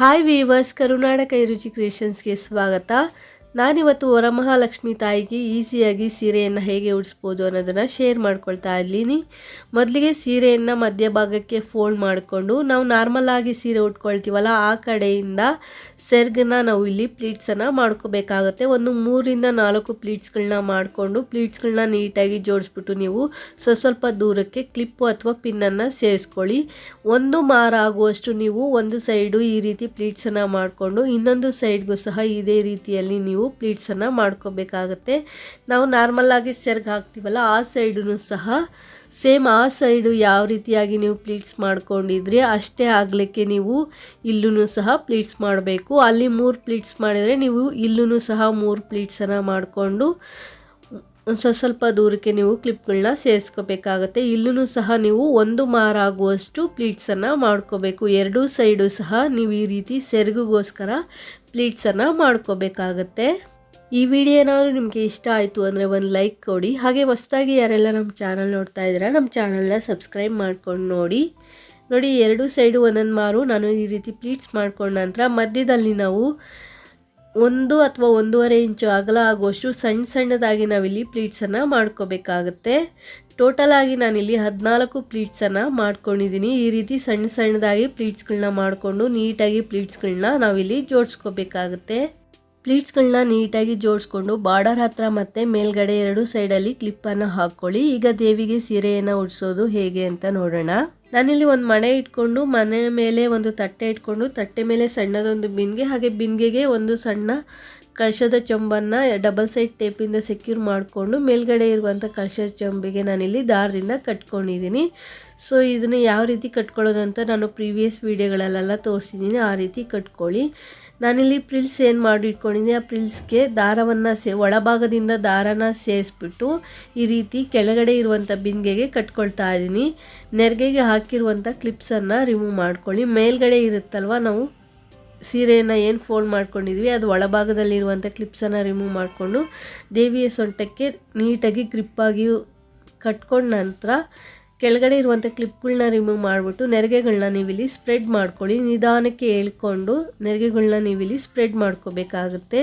Hi viewers ಕರುನಾಡ ರುಚಿ ಕ್ರಿಯೇಷನ್ಸ್ಗೆ ಸ್ವಾಗತ. ನಾನಿವತ್ತು ವರಮಹಾಲಕ್ಷ್ಮಿ ತಾಯಿಗೆ ಈಸಿಯಾಗಿ ಸೀರೆಯನ್ನು ಹೇಗೆ ಉಡಿಸ್ಬೋದು ಅನ್ನೋದನ್ನು ಶೇರ್ ಮಾಡ್ಕೊಳ್ತಾ ಇದ್ದೀನಿ. ಮೊದಲಿಗೆ ಸೀರೆಯನ್ನು ಮಧ್ಯಭಾಗಕ್ಕೆ ಫೋಲ್ಡ್ ಮಾಡಿಕೊಂಡು ನಾವು ನಾರ್ಮಲ್ ಆಗಿ ಸೀರೆ ಉಟ್ಕೊಳ್ತೀವಲ್ಲ, ಆ ಕಡೆಯಿಂದ ಸೆರ್ಗನ್ನ ನಾವು ಇಲ್ಲಿ ಪ್ಲೀಟ್ಸನ್ನು ಮಾಡ್ಕೋಬೇಕಾಗತ್ತೆ. ಒಂದು ಮೂರಿಂದ ನಾಲ್ಕು ಪ್ಲೀಟ್ಸ್ಗಳನ್ನ ಮಾಡಿಕೊಂಡು ಪ್ಲೀಟ್ಸ್ಗಳನ್ನ ನೀಟಾಗಿ ಜೋಡಿಸ್ಬಿಟ್ಟು ನೀವು ಸ್ವಲ್ಪ ಸ್ವಲ್ಪ ದೂರಕ್ಕೆ ಕ್ಲಿಪ್ಪು ಅಥವಾ ಪಿನ್ನನ್ನು ಸೇರಿಸ್ಕೊಳ್ಳಿ. ಒಂದು ಮಾರ ಆಗುವಷ್ಟು ನೀವು ಒಂದು ಸೈಡು ಈ ರೀತಿ ಪ್ಲೀಟ್ಸನ್ನು ಮಾಡಿಕೊಂಡು ಇನ್ನೊಂದು ಸೈಡ್ಗೂ ಸಹ ಇದೇ ರೀತಿಯಲ್ಲಿ ನೀವು ಪ್ಲೀಟ್ಸನ್ನು ಮಾಡ್ಕೋಬೇಕಾಗತ್ತೆ. ನಾವು ನಾರ್ಮಲ್ ಆಗಿ ಸೆರ್ಗ್ ಹಾಕ್ತೀವಲ್ಲ, ಆ ಸೈಡೂ ಸಹ ಸೇಮ್ ಆ ಸೈಡು ಯಾವ ರೀತಿಯಾಗಿ ನೀವು ಪ್ಲೀಟ್ಸ್ ಮಾಡ್ಕೊಂಡಿದ್ರಿ ಅಷ್ಟೇ ಆಗಲಿಕ್ಕೆ ನೀವು ಇಲ್ಲೂ ಸಹ ಪ್ಲೀಟ್ಸ್ ಮಾಡಬೇಕು. ಅಲ್ಲಿ ಮೂರು ಪ್ಲೀಟ್ಸ್ ಮಾಡಿದರೆ ನೀವು ಇಲ್ಲೂ ಸಹ ಮೂರು ಪ್ಲೀಟ್ಸನ್ನು ಮಾಡಿಕೊಂಡು ಒಂದು ಸ್ವಲ್ಪ ಸ್ವಲ್ಪ ದೂರಕ್ಕೆ ನೀವು ಕ್ಲಿಪ್ಗಳನ್ನ ಸೇರಿಸ್ಕೋಬೇಕಾಗತ್ತೆ. ಇಲ್ಲೂ ಸಹ ನೀವು ಒಂದು ಮಾರಾಗುವಷ್ಟು ಪ್ಲೀಟ್ಸನ್ನು ಮಾಡ್ಕೋಬೇಕು. ಎರಡೂ ಸೈಡು ಸಹ ನೀವು ಈ ರೀತಿ ಸೆರಗಿಗೋಸ್ಕರ ಪ್ಲೀಟ್ಸನ್ನು ಮಾಡ್ಕೋಬೇಕಾಗತ್ತೆ. ಈ ವಿಡಿಯೋ ಏನಾದರೂ ನಿಮಗೆ ಇಷ್ಟ ಆಯಿತು ಅಂದರೆ ಒಂದು ಲೈಕ್ ಕೊಡಿ. ಹಾಗೆ ಹೊಸದಾಗಿ ಯಾರೆಲ್ಲ ನಮ್ಮ ಚಾನಲ್ ನೋಡ್ತಾ ಇದ್ದೀರಾ, ನಮ್ಮ ಚಾನಲ್ನ ಸಬ್ಸ್ಕ್ರೈಬ್ ಮಾಡ್ಕೊಂಡು ನೋಡಿ. ನೋಡಿ, ಎರಡು ಸೈಡು ಒಂದೊಂದು ಮಾರು ನಾನು ಈ ರೀತಿ ಪ್ಲೀಟ್ಸ್ ಮಾಡ್ಕೊಂಡ ನಂತರ ಮಧ್ಯದಲ್ಲಿ ನಾವು ಒಂದು ಅಥವಾ ಒಂದೂವರೆ ಇಂಚು ಅಗಲ ಆಗುವಷ್ಟು ಸಣ್ಣ ಸಣ್ಣದಾಗಿ ನಾವಿಲ್ಲಿ ಪ್ಲೀಟ್ಸನ್ನು ಮಾಡ್ಕೋಬೇಕಾಗತ್ತೆ. ಟೋಟಲ್ ಆಗಿ ನಾನಿಲ್ಲಿ ಹದಿನಾಲ್ಕು ಪ್ಲೀಟ್ಸನ್ನು ಮಾಡ್ಕೊಂಡಿದ್ದೀನಿ. ಈ ರೀತಿ ಸಣ್ಣ ಸಣ್ಣದಾಗಿ ಪ್ಲೀಟ್ಸ್ಗಳನ್ನ ಮಾಡಿಕೊಂಡು ನೀಟಾಗಿ ಪ್ಲೀಟ್ಸ್ಗಳನ್ನ ನಾವಿಲ್ಲಿ ಜೋಡಿಸ್ಕೋಬೇಕಾಗತ್ತೆ. ಪ್ಲೀಟ್ಸ್ಗಳನ್ನ ನೀಟಾಗಿ ಜೋಡಿಸ್ಕೊಂಡು ಬಾರ್ಡರ್ ಹತ್ರ ಮತ್ತು ಮೇಲ್ಗಡೆ ಎರಡು ಸೈಡಲ್ಲಿ ಕ್ಲಿಪ್ಪನ್ನು ಹಾಕ್ಕೊಳ್ಳಿ. ಈಗ ದೇವಿಗೆ ಸೀರೆಯನ್ನು ಉಡಿಸೋದು ಹೇಗೆ ಅಂತ ನೋಡೋಣ. ನಾನಿಲ್ಲಿ ಒಂದು ಮಣೆ ಇಟ್ಕೊಂಡು ಮನೆ ಮೇಲೆ ಒಂದು ತಟ್ಟೆ ಇಟ್ಕೊಂಡು, ತಟ್ಟೆ ಮೇಲೆ ಸಣ್ಣದೊಂದು ಬಿಂದಿಗೆ ಹಾಗೆ ಬಿಂದಿಗೆಗೆ ಒಂದು ಸಣ್ಣ ಕಳಶದ ಚೊಂಬನ್ನು ಡಬಲ್ ಸೈಡ್ ಟೇಪಿಂದ ಸೆಕ್ಯೂರ್ ಮಾಡಿಕೊಂಡು, ಮೇಲ್ಗಡೆ ಇರುವಂಥ ಕಳಶದ ಚೊಂಬಿಗೆ ನಾನಿಲ್ಲಿ ದಾರದಿಂದ ಕಟ್ಕೊಂಡಿದ್ದೀನಿ. ಸೊ ಇದನ್ನು ಯಾವ ರೀತಿ ಕಟ್ಕೊಳ್ಳೋದು ಅಂತ ನಾನು ಪ್ರೀವಿಯಸ್ ವೀಡಿಯೋಗಳಲ್ಲೆಲ್ಲ ತೋರಿಸಿದ್ದೀನಿ, ಆ ರೀತಿ ಕಟ್ಕೊಳ್ಳಿ. ನಾನಿಲ್ಲಿ ಪ್ರಿಲ್ಸ್ ಏನು ಮಾಡಿ ಇಟ್ಕೊಂಡಿದ್ದೀನಿ ಆ ಪ್ರಿಲ್ಸ್ಗೆ ದಾರವನ್ನು ಸೇ, ಒಳಭಾಗದಿಂದ ದಾರನ ಸೇರಿಸ್ಬಿಟ್ಟು ಈ ರೀತಿ ಕೆಳಗಡೆ ಇರುವಂಥ ಬಿಂದಿಗೆಗೆ ಕಟ್ಕೊಳ್ತಾ ಇದ್ದೀನಿ. ನೆರಿಗೆಗೆ ಹಾಕಿರುವಂಥ ಕ್ಲಿಪ್ಸನ್ನು ರಿಮೂವ್ ಮಾಡ್ಕೊಳ್ಳಿ. ಮೇಲ್ಗಡೆ ಇರುತ್ತಲ್ವ, ನಾವು ಸೀರೆಯನ್ನು ಏನು ಫೋಲ್ಡ್ ಮಾಡ್ಕೊಂಡಿದ್ವಿ, ಅದು ಒಳಭಾಗದಲ್ಲಿರುವಂಥ ಕ್ಲಿಪ್ಸನ್ನು ರಿಮೂವ್ ಮಾಡಿಕೊಂಡು ದೇವಿಯ ಸೊಂಟಕ್ಕೆ ನೀಟಾಗಿ ಗ್ರಿಪ್ಪಾಗಿಯೂ ಕಟ್ಕೊಂಡ ನಂತರ ಕೆಳಗಡೆ ಇರುವಂಥ ಕ್ಲಿಪ್ಗಳನ್ನ ರಿಮೂವ್ ಮಾಡಿಬಿಟ್ಟು ನೆರಿಗೆಗಳನ್ನ ನೀವಿಲ್ಲಿ ಸ್ಪ್ರೆಡ್ ಮಾಡ್ಕೊಳ್ಳಿ. ನಿಧಾನಕ್ಕೆ ಹೇಳ್ಕೊಂಡು ನೆರಿಗೆಗಳನ್ನ ನೀವಿಲ್ಲಿ ಸ್ಪ್ರೆಡ್ ಮಾಡ್ಕೋಬೇಕಾಗುತ್ತೆ.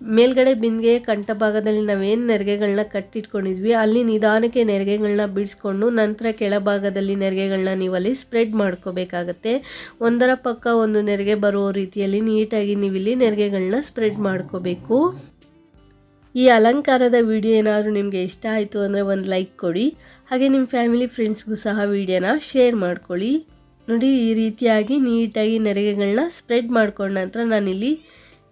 ಮೇಲ್ಗಡೆ ಬಿಂದಿಗೆ ಕಂಠ ಭಾಗದಲ್ಲಿ ನಾವೇನು ನೆರಿಗೆಗಳನ್ನ ಕಟ್ಟಿಟ್ಕೊಂಡಿದ್ವಿ, ಅಲ್ಲಿ ನಿಧಾನಕ್ಕೆ ನೆರಿಗೆಗಳನ್ನ ಬಿಡಿಸ್ಕೊಂಡು ನಂತರ ಕೆಳಭಾಗದಲ್ಲಿ ನೆರಿಗೆಗಳನ್ನ ನೀವಲ್ಲಿ ಸ್ಪ್ರೆಡ್ ಮಾಡ್ಕೋಬೇಕಾಗತ್ತೆ. ಒಂದರ ಪಕ್ಕ ಒಂದು ನೆರಿಗೆ ಬರುವ ರೀತಿಯಲ್ಲಿ ನೀಟಾಗಿ ನೀವಿಲ್ಲಿ ನೆರಿಗೆಗಳನ್ನ ಸ್ಪ್ರೆಡ್ ಮಾಡ್ಕೋಬೇಕು. ಈ ಅಲಂಕಾರದ ವಿಡಿಯೋ ಏನಾದರೂ ನಿಮಗೆ ಇಷ್ಟ ಆಯಿತು ಅಂದರೆ ಒಂದು ಲೈಕ್ ಕೊಡಿ. ಹಾಗೆ ನಿಮ್ಮ ಫ್ಯಾಮಿಲಿ ಫ್ರೆಂಡ್ಸ್ಗೂ ಸಹ ವಿಡಿಯೋನ ಶೇರ್ ಮಾಡ್ಕೊಳ್ಳಿ. ನೋಡಿ, ಈ ರೀತಿಯಾಗಿ ನೀಟಾಗಿ ನೆರಿಗೆಗಳನ್ನ ಸ್ಪ್ರೆಡ್ ಮಾಡ್ಕೊಂಡ ನಂತರ ನಾನಿಲ್ಲಿ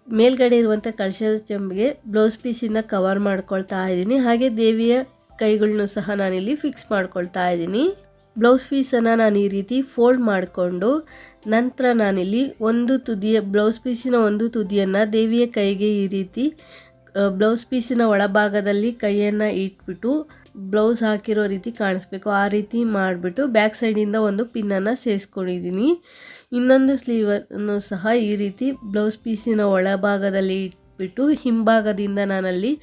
ಮೇಲ್ಗಡೆ ಇರುವಂಥ ಕಳಶದ ಚೆಂಬಿಗೆ ಬ್ಲೌಸ್ ಪೀಸಿಂದ ಕವರ್ ಮಾಡ್ಕೊಳ್ತಾ ಇದ್ದೀನಿ. ಹಾಗೆ ದೇವಿಯ ಕೈಗಳನ್ನೂ ಸಹ ನಾನಿಲ್ಲಿ ಫಿಕ್ಸ್ ಮಾಡ್ಕೊಳ್ತಾ ಇದ್ದೀನಿ. ಬ್ಲೌಸ್ ಪೀಸನ್ನು ನಾನು ಈ ರೀತಿ ಫೋಲ್ಡ್ ಮಾಡಿಕೊಂಡು ನಂತರ ನಾನಿಲ್ಲಿ ಒಂದು ತುದಿಯ ಬ್ಲೌಸ್ ಪೀಸಿನ ಒಂದು ತುದಿಯನ್ನು ದೇವಿಯ ಕೈಗೆ ಈ ರೀತಿ ಬ್ಲೌಸ್ ಪೀಸಿನ ಒಳಭಾಗದಲ್ಲಿ ಕೈಯನ್ನು ಇಟ್ಬಿಟ್ಟು ಬ್ಲೌಸ್ ಹಾಕಿರೋ ರೀತಿ ಕಾಣಿಸ್ಬೇಕು. ಆ ರೀತಿ ಮಾಡಿಬಿಟ್ಟು ಬ್ಯಾಕ್ ಸೈಡಿಂದ ಒಂದು ಪಿನ್ನನ್ನು ಸೇರಿಸ್ಕೊಂಡಿದ್ದೀನಿ. ಇನ್ನೊಂದು ಸ್ಲೀವನ್ನು ಸಹ ಈ ರೀತಿ ಬ್ಲೌಸ್ ಪೀಸಿನ ಒಳಭಾಗದಲ್ಲಿ ಇಟ್ಬಿಟ್ಟು ಹಿಂಭಾಗದಿಂದ ನಾನಲ್ಲಿ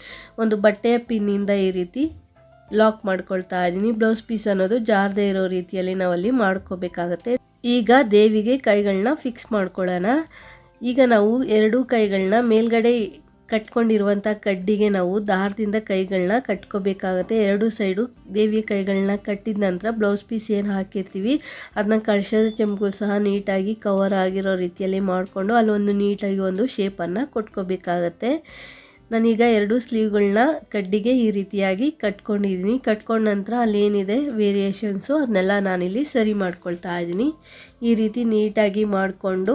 ಒಂದು ಬಟ್ಟೆಯ ಪಿನ್ನಿಂದ ಈ ರೀತಿ ಲಾಕ್ ಮಾಡ್ಕೊಳ್ತಾ ಇದ್ದೀನಿ. ಬ್ಲೌಸ್ ಪೀಸ್ ಅನ್ನೋದು ಜಾರದೇ ಇರೋ ರೀತಿಯಲ್ಲಿ ನಾವಲ್ಲಿ ಮಾಡ್ಕೋಬೇಕಾಗತ್ತೆ. ಈಗ ದೇವಿಗೆ ಕೈಗಳನ್ನ ಫಿಕ್ಸ್ ಮಾಡ್ಕೊಳ್ಳೋಣ. ಈಗ ನಾವು ಎರಡೂ ಕೈಗಳನ್ನ ಮೇಲ್ಗಡೆ ಕಟ್ಕೊಂಡಿರುವಂಥ ಕಡ್ಡಿಗೆ ನಾವು ದಾರದಿಂದ ಕೈಗಳನ್ನ ಕಟ್ಕೋಬೇಕಾಗತ್ತೆ. ಎರಡು ಸೈಡು ದೇವಿಯ ಕೈಗಳನ್ನ ಕಟ್ಟಿದ ನಂತರ ಬ್ಲೌಸ್ ಪೀಸ್ ಏನು ಹಾಕಿರ್ತೀವಿ ಅದನ್ನ ಕಳಶದ ಚೆಂಬು ಸಹ ನೀಟಾಗಿ ಕವರ್ ಆಗಿರೋ ರೀತಿಯಲ್ಲಿ ಮಾಡಿಕೊಂಡು ಅಲ್ಲೊಂದು ನೀಟಾಗಿ ಒಂದು ಶೇಪನ್ನು ಕೊಟ್ಕೋಬೇಕಾಗತ್ತೆ. ನಾನೀಗ ಎರಡು ಸ್ಲೀವ್ಗಳನ್ನ ಕಡ್ಡಿಗೆ ಈ ರೀತಿಯಾಗಿ ಕಟ್ಕೊಂಡಿದ್ದೀನಿ. ಕಟ್ಕೊಂಡ ನಂತರ ಅಲ್ಲೇನಿದೆ ವೇರಿಯೇಷನ್ಸು ಅದನ್ನೆಲ್ಲ ನಾನಿಲ್ಲಿ ಸರಿ ಮಾಡ್ಕೊಳ್ತಾ ಇದ್ದೀನಿ. ಈ ರೀತಿ ನೀಟಾಗಿ ಮಾಡಿಕೊಂಡು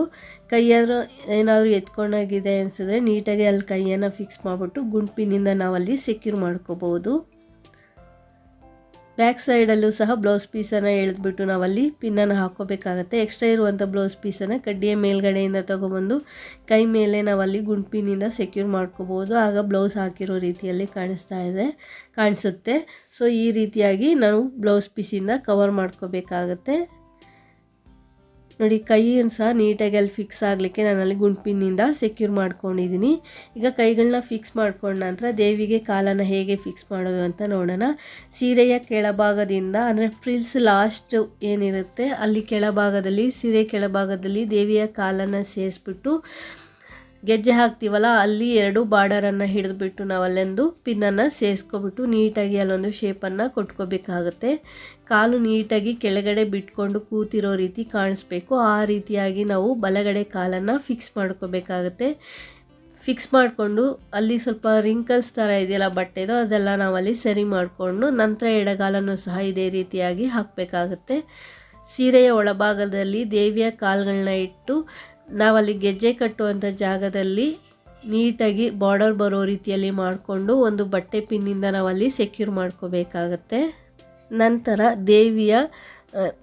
ಕೈಯಾದ್ರೂ ಏನಾದರೂ ಎತ್ಕೊಂಡೋಗಿದೆ ಅನಿಸಿದ್ರೆ ನೀಟಾಗಿ ಅಲ್ಲಿ ಕೈಯನ್ನು ಫಿಕ್ಸ್ ಮಾಡಿಬಿಟ್ಟು ಗುಂಪಿನಿಂದ ನಾವಲ್ಲಿ ಸೆಕ್ಯೂರ್ ಮಾಡ್ಕೋಬೋದು. ಬ್ಯಾಕ್ ಸೈಡಲ್ಲೂ ಸಹ ಬ್ಲೌಸ್ ಪೀಸನ್ನು ಎಳೆದ್ಬಿಟ್ಟು ನಾವಲ್ಲಿ ಪಿನ್ನನ್ನು ಹಾಕೋಬೇಕಾಗತ್ತೆ ಎಕ್ಸ್ಟ್ರಾ ಇರುವಂಥ ಬ್ಲೌಸ್ ಪೀಸನ್ನು ಕಡ್ಡಿಯ ಮೇಲ್ಗಡೆಯಿಂದ ತೊಗೊಬಂದು ಕೈ ಮೇಲೆ ನಾವಲ್ಲಿ ಗುಂಡ್ಪಿನಿಂದ ಸೆಕ್ಯೂರ್ ಮಾಡ್ಕೋಬೋದು. ಆಗ ಬ್ಲೌಸ್ ಹಾಕಿರೋ ರೀತಿಯಲ್ಲಿ ಕಾಣಿಸ್ತಾ ಇದೆ, ಕಾಣಿಸುತ್ತೆ. ಸೊ ಈ ರೀತಿಯಾಗಿ ನಾವು ಬ್ಲೌಸ್ ಪೀಸಿಂದ ಕವರ್ ಮಾಡ್ಕೋಬೇಕಾಗತ್ತೆ. ನೋಡಿ, ಕೈಯನ್ನು ಸಹ ನೀಟಾಗಿ ಅಲ್ಲಿ ಫಿಕ್ಸ್ ಆಗಲಿಕ್ಕೆ ನಾನು ಅಲ್ಲಿ ಗುಂಡ್ಪಿನ್ನಿಂದ ಸೆಕ್ಯೂರ್ ಮಾಡ್ಕೊಂಡಿದ್ದೀನಿ. ಈಗ ಕೈಗಳನ್ನ ಫಿಕ್ಸ್ ಮಾಡ್ಕೊಂಡ ನಂತರ ದೇವಿಗೆ ಕಾಲನ್ನು ಹೇಗೆ ಫಿಕ್ಸ್ ಮಾಡೋದು ಅಂತ ನೋಡೋಣ. ಸೀರೆಯ ಕೆಳಭಾಗದಿಂದ, ಅಂದರೆ ಫ್ರಿಲ್ಸ್ ಲಾಸ್ಟ್ ಏನಿರುತ್ತೆ, ಅಲ್ಲಿ ಕೆಳಭಾಗದಲ್ಲಿ, ಸೀರೆ ಕೆಳಭಾಗದಲ್ಲಿ ದೇವಿಯ ಕಾಲನ್ನು ಸೇರಿಸ್ಬಿಟ್ಟು ಗೆಜ್ಜೆ ಹಾಕ್ತೀವಲ್ಲ, ಅಲ್ಲಿ ಎರಡು ಬಾರ್ಡರನ್ನು ಹಿಡಿದುಬಿಟ್ಟು ನಾವು ಅಲ್ಲೊಂದು ಪಿನ್ನನ್ನು ಸೇರಿಸ್ಕೊಬಿಟ್ಟು ನೀಟಾಗಿ ಅಲ್ಲೊಂದು ಶೇಪನ್ನು ಕೊಟ್ಕೋಬೇಕಾಗುತ್ತೆ. ಕಾಲು ನೀಟಾಗಿ ಕೆಳಗಡೆ ಬಿಟ್ಕೊಂಡು ಕೂತಿರೋ ರೀತಿ ಕಾಣಿಸ್ಬೇಕು. ಆ ರೀತಿಯಾಗಿ ನಾವು ಬಲಗಡೆ ಕಾಲನ್ನು ಫಿಕ್ಸ್ ಮಾಡ್ಕೋಬೇಕಾಗತ್ತೆ. ಫಿಕ್ಸ್ ಮಾಡಿಕೊಂಡು ಅಲ್ಲಿ ಸ್ವಲ್ಪ ರಿಂಕಲ್ಸ್ ಥರ ಇದೆಯಲ್ಲ ಬಟ್ಟೆದು, ಅದೆಲ್ಲ ನಾವಲ್ಲಿ ಸರಿ ಮಾಡಿಕೊಂಡು ನಂತರ ಎಡಗಾಲನ್ನು ಸಹ ಇದೇ ರೀತಿಯಾಗಿ ಹಾಕಬೇಕಾಗತ್ತೆ. ಸೀರೆಯ ಒಳಭಾಗದಲ್ಲಿ ದೇವಿಯ ಕಾಲುಗಳನ್ನ ಇಟ್ಟು ನಾವಲ್ಲಿ ಗೆಜ್ಜೆ ಕಟ್ಟುವಂಥ ಜಾಗದಲ್ಲಿ ನೀಟಾಗಿ ಬಾರ್ಡರ್ ಬರೋ ರೀತಿಯಲ್ಲಿ ಮಾಡಿಕೊಂಡು ಒಂದು ಬಟ್ಟೆ ಪಿನ್ನಿಂದ ನಾವಲ್ಲಿ ಸೆಕ್ಯೂರ್ ಮಾಡ್ಕೋಬೇಕಾಗತ್ತೆ. ನಂತರ ದೇವಿಯ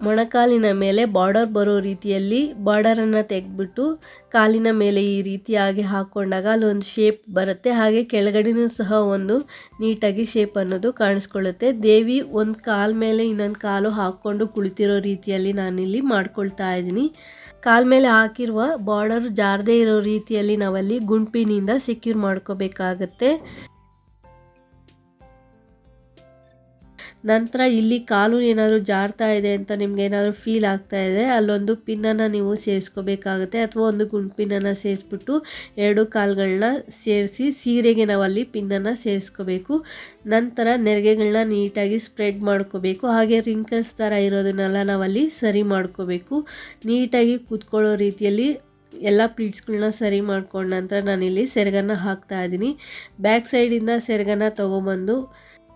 ಮೊಣಕಾಲಿನ ಮೇಲೆ ಬಾರ್ಡರ್ ಬರೋ ರೀತಿಯಲ್ಲಿ ಬಾರ್ಡರನ್ನು ತೆಗೆದ್ಬಿಟ್ಟು ಕಾಲಿನ ಮೇಲೆ ಈ ರೀತಿಯಾಗಿ ಹಾಕ್ಕೊಂಡಾಗ ಅಲ್ಲೊಂದು ಶೇಪ್ ಬರುತ್ತೆ. ಹಾಗೆ ಕೆಳಗಡೆನೂ ಸಹ ಒಂದು ನೀಟಾಗಿ ಶೇಪ್ ಅನ್ನೋದು ಕಾಣಿಸ್ಕೊಳ್ಳುತ್ತೆ. ದೇವಿ ಒಂದು ಕಾಲ್ ಮೇಲೆ ಇನ್ನೊಂದು ಕಾಲು ಹಾಕ್ಕೊಂಡು ಕುಳಿತಿರೋ ರೀತಿಯಲ್ಲಿ ನಾನಿಲ್ಲಿ ಮಾಡ್ಕೊಳ್ತಾ ಇದ್ದೀನಿ. ಕಾಲ್ ಮೇಲೆ ಹಾಕಿರುವ ಬಾರ್ಡರ್ ಜಾರದೇ ಇರೋ ರೀತಿಯಲ್ಲಿ ನಾವಲ್ಲಿ ಗುಂಪಿನಿಂದ ಸೆಕ್ಯೂರ್ ಮಾಡ್ಕೋಬೇಕಾಗತ್ತೆ. ನಂತರ ಇಲ್ಲಿ ಕಾಲು ಏನಾದರೂ ಜಾರ್ತಾ ಇದೆ ಅಂತ ನಿಮ್ಗೆ ಏನಾದರೂ ಫೀಲ್ ಆಗ್ತಾ ಇದೆ, ಅಲ್ಲೊಂದು ಪಿನ್ನನ್ನು ನೀವು ಸೇರಿಸ್ಕೋಬೇಕಾಗುತ್ತೆ ಅಥವಾ ಒಂದು ಗುಂಡ್ಪಿನ್ನನ್ನು ಸೇರಿಸ್ಬಿಟ್ಟು ಎರಡು ಕಾಲುಗಳನ್ನ ಸೇರಿಸಿ ಸೀರೆಗೆ ನಾವು ಅಲ್ಲಿ ಪಿನ್ನನ್ನು ಸೇರಿಸ್ಕೋಬೇಕು. ನಂತರ ನೆರಿಗೆಗಳನ್ನ ನೀಟಾಗಿ ಸ್ಪ್ರೆಡ್ ಮಾಡ್ಕೋಬೇಕು. ಹಾಗೆ ರಿಂಕಲ್ಸ್ ಥರ ಇರೋದನ್ನೆಲ್ಲ ನಾವಲ್ಲಿ ಸರಿ ಮಾಡ್ಕೋಬೇಕು. ನೀಟಾಗಿ ಕೂತ್ಕೊಳ್ಳೋ ರೀತಿಯಲ್ಲಿ ಎಲ್ಲ ಪ್ಲೀಟ್ಸ್ಗಳನ್ನ ಸರಿ ಮಾಡ್ಕೊಂಡ ನಂತರ ನಾನಿಲ್ಲಿ ಸೆರಗನ್ನು ಹಾಕ್ತಾ ಇದ್ದೀನಿ. ಬ್ಯಾಕ್ ಸೈಡಿಂದ ಸೆರಗನ್ನು ತೊಗೊಬಂದು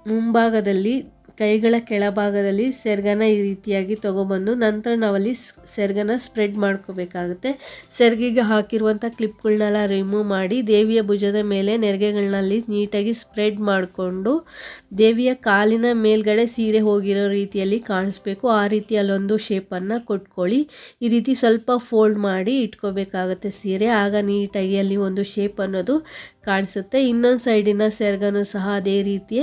ಮುಂಭಾಗದಲ್ಲಿ ಕೈಗಳ ಕೆಳಭಾಗದಲ್ಲಿ ಸೆರ್ಗನ ಈ ರೀತಿಯಾಗಿ ತೊಗೊಬಂದು ನಂತರ ನಾವಲ್ಲಿ ಸೆರ್ಗನ ಸ್ಪ್ರೆಡ್ ಮಾಡ್ಕೋಬೇಕಾಗುತ್ತೆ. ಸೆರ್ಗಿಗೆ ಹಾಕಿರುವಂಥ ಕ್ಲಿಪ್ಗಳನ್ನೆಲ್ಲ ರಿಮೂವ್ ಮಾಡಿ ದೇವಿಯ ಭುಜದ ಮೇಲೆ ನೆರಿಗೆಗಳನ್ನಲ್ಲಿ ನೀಟಾಗಿ ಸ್ಪ್ರೆಡ್ ಮಾಡಿಕೊಂಡು ದೇವಿಯ ಕಾಲಿನ ಮೇಲ್ಗಡೆ ಸೀರೆ ಹೋಗಿರೋ ರೀತಿಯಲ್ಲಿ ಕಾಣಿಸ್ಬೇಕು. ಆ ರೀತಿ ಅಲ್ಲೊಂದು ಶೇಪನ್ನು ಕೊಟ್ಕೊಳ್ಳಿ. ಈ ರೀತಿ ಸ್ವಲ್ಪ ಫೋಲ್ಡ್ ಮಾಡಿ ಇಟ್ಕೋಬೇಕಾಗುತ್ತೆ ಸೀರೆ. ಆಗ ನೀಟಾಗಿ ಅಲ್ಲಿ ಒಂದು ಶೇಪ್ ಅನ್ನೋದು ಕಾಣಿಸುತ್ತೆ. ಇನ್ನೊಂದು ಸೈಡಿನ ಸೆರ್ಗನು ಸಹ ಅದೇ ರೀತಿಯ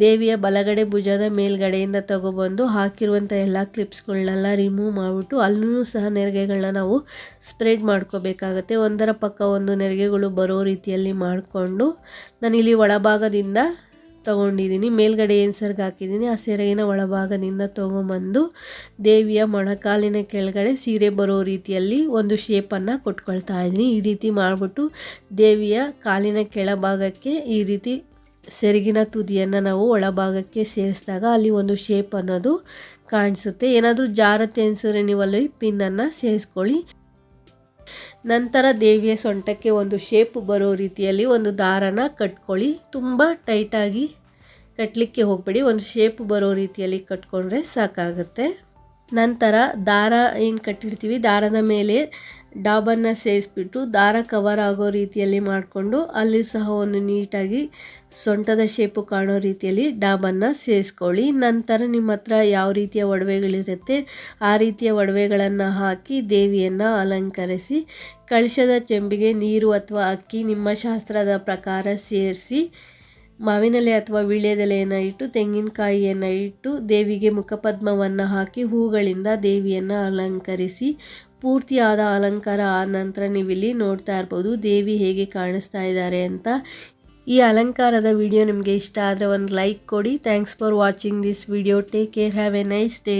ದೇವಿಯ ಬಲಗಡೆ ಭುಜದ ಮೇಲ್ಗಡೆಯಿಂದ ತಗೊಬಂದು ಹಾಕಿರುವಂಥ ಎಲ್ಲ ಕ್ಲಿಪ್ಸ್ಗಳನ್ನೆಲ್ಲ ರಿಮೂವ್ ಮಾಡಿಬಿಟ್ಟು ಅಲ್ಲೂ ಸಹ ನೆರಿಗೆಗಳನ್ನ ನಾವು ಸ್ಪ್ರೆಡ್ ಮಾಡ್ಕೋಬೇಕಾಗತ್ತೆ. ಒಂದರ ಪಕ್ಕ ಒಂದು ನೆರಿಗೆಗಳು ಬರೋ ರೀತಿಯಲ್ಲಿ ಮಾಡಿಕೊಂಡು ನಾನಿಲ್ಲಿ ಒಳಭಾಗದಿಂದ ತೊಗೊಂಡಿದ್ದೀನಿ. ಮೇಲ್ಗಡೆ ಏನು ಸೆರಗು ಹಾಕಿದ್ದೀನಿ ಆ ಸೆರಗಿನ ಒಳಭಾಗದಿಂದ ತೊಗೊಂಬಂದು ದೇವಿಯ ಮೊಣಕಾಲಿನ ಕೆಳಗಡೆ ಸೀರೆ ಬರೋ ರೀತಿಯಲ್ಲಿ ಒಂದು ಶೇಪನ್ನು ಕೊಟ್ಕೊಳ್ತಾ ಇದ್ದೀನಿ. ಈ ರೀತಿ ಮಾಡಿಬಿಟ್ಟು ದೇವಿಯ ಕಾಲಿನ ಕೆಳಭಾಗಕ್ಕೆ ಈ ರೀತಿ ಸೆರಗಿನ ತುದಿಯನ್ನು ನಾವು ಒಳಭಾಗಕ್ಕೆ ಸೇರಿಸಿದಾಗ ಅಲ್ಲಿ ಒಂದು ಶೇಪ್ ಅನ್ನೋದು ಕಾಣಿಸುತ್ತೆ. ಏನಾದರೂ ಜಾರತ್ತೆ ಅನಿಸಿದ್ರೆ ನೀವು ಅಲ್ಲಿ ಪಿನ್ನನ್ನು ಸೇರಿಸ್ಕೊಳ್ಳಿ. ನಂತರ ದೇವಿಯ ಸೊಂಟಕ್ಕೆ ಒಂದು ಶೇಪ್ ಬರೋ ರೀತಿಯಲ್ಲಿ ಒಂದು ದಾರನ ಕಟ್ಕೊಳ್ಳಿ. ತುಂಬ ಟೈಟಾಗಿ ಕಟ್ಟಲಿಕ್ಕೆ ಹೋಗಬೇಡಿ. ಒಂದು ಶೇಪ್ ಬರೋ ರೀತಿಯಲ್ಲಿ ಕಟ್ಕೊಂಡ್ರೆ ಸಾಕಾಗುತ್ತೆ. ನಂತರ ದಾರ ಏನು ಕಟ್ಟಿರ್ತೀವಿ? ದಾರದ ಮೇಲೆ ಡಾಬನ್ನು ಸೇರಿಸ್ಬಿಟ್ಟು ದಾರ ಕವರ್ ಆಗೋ ರೀತಿಯಲ್ಲಿ ಮಾಡಿಕೊಂಡು ಅಲ್ಲಿ ಸಹ ಒಂದು ನೀಟಾಗಿ ಸೊಂಟದ ಶೇಪು ಕಾಣೋ ರೀತಿಯಲ್ಲಿ ಡಾಬನ್ನು ಸೇರಿಸ್ಕೊಳ್ಳಿ. ನಂತರ ನಿಮ್ಮ ಹತ್ರ ಯಾವ ರೀತಿಯ ಒಡವೆಗಳಿರುತ್ತೆ ಆ ರೀತಿಯ ಒಡವೆಗಳನ್ನು ಹಾಕಿ ದೇವಿಯನ್ನು ಅಲಂಕರಿಸಿ, ಕಳಶದ ಚೆಂಬಿಗೆ ನೀರು ಅಥವಾ ಅಕ್ಕಿ, ನಿಮ್ಮ ಶಾಸ್ತ್ರದ ಪ್ರಕಾರ ಸೇರಿಸಿ ಮಾವಿನೆಲೆ ಅಥವಾ ವೀಳ್ಯದೆಲೆಯನ್ನು ಇಟ್ಟು ತೆಂಗಿನಕಾಯಿಯನ್ನು ಇಟ್ಟು ದೇವಿಗೆ ಮುಖಪದ್ಮವನ್ನು ಹಾಕಿ ಹೂಗಳಿಂದ ದೇವಿಯನ್ನು ಅಲಂಕರಿಸಿ, ಪೂರ್ತಿಯಾದ ಅಲಂಕಾರ ಆದ ನಂತರ ನೀವಿಲ್ಲಿ ನೋಡ್ತಾ ಇರ್ಬೋದು ದೇವಿ ಹೇಗೆ ಕಾಣಿಸ್ತಾ ಇದ್ದಾರೆ ಅಂತ. ಈ ಅಲಂಕಾರದ ವಿಡಿಯೋ ನಿಮಗೆ ಇಷ್ಟ ಆದರೆ ಒಂದು ಲೈಕ್ ಕೊಡಿ. Thanks for watching this video take care have a nice day